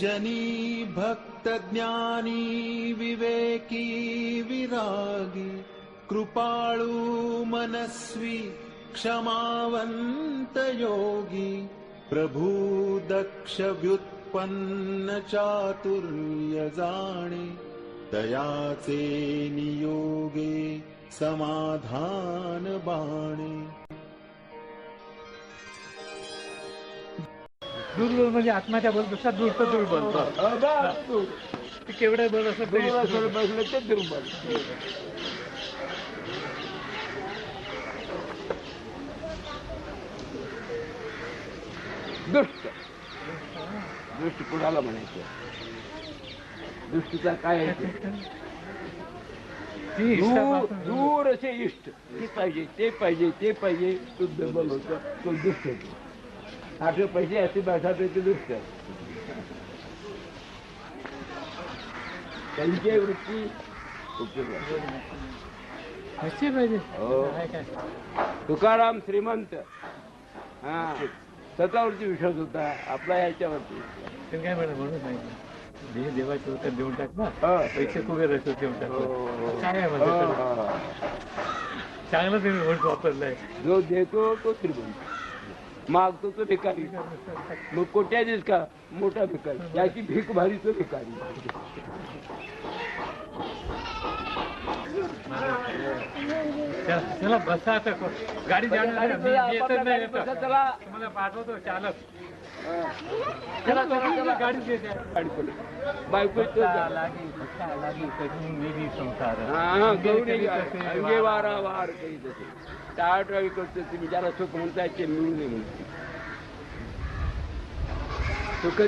जनी भक्तज्ञानी विवेकी विरागी कृपाळू मनस्वी क्षमावन्त योगी प्रभु दक्ष व्युत्पन्न चातुर्यजा दया नियोगे समाधान बाणे। दुर्बल म्हणजे बल दुसरा दुर्त दुर्बल ते केवढं बल असं तरी दुर्बल बसलं ते दुर्बल दुष्ट. दुष्ट कुणाला म्हणायचं? दुष्टीचा काय आहे दूर दूर. दूर असे इष्ट. ते पाहिजे ते पाहिजे ते पाहिजे. तो दुर्बल होतो तो दुष्ट होतो त्यांची वृत्ती उपयोगी आहे. निश्चय पाहिजे. हो. काय काय तुकाराम श्रीमंत. हा. स्वतःवरती विश्वास होता आपला ह्याच्यावरती ते काय म्हणत म्हणून नाही जे देवाचे उत्तर देऊन टाक ना. हा. पैसे कुबेर असतो देऊन टाक. काय आहे म्हणतो हो. चांगलं तुम्ही म्हणून वापरलाय. जो देतो तो श्रीमंत. मागतो तो भिकारी. मग कोट्याधीश का? मोठा भिकारी. याची भीक भारी तो भिकारी. चला चला बसा आता. को- गाडी जाणार. चला पाठवतो चालक. बायको अंगे वारा वार काही तसे टाळाटाळी करतो तुम्ही ज्याला सुख म्हणताय ते मिळू नये म्हणते सुख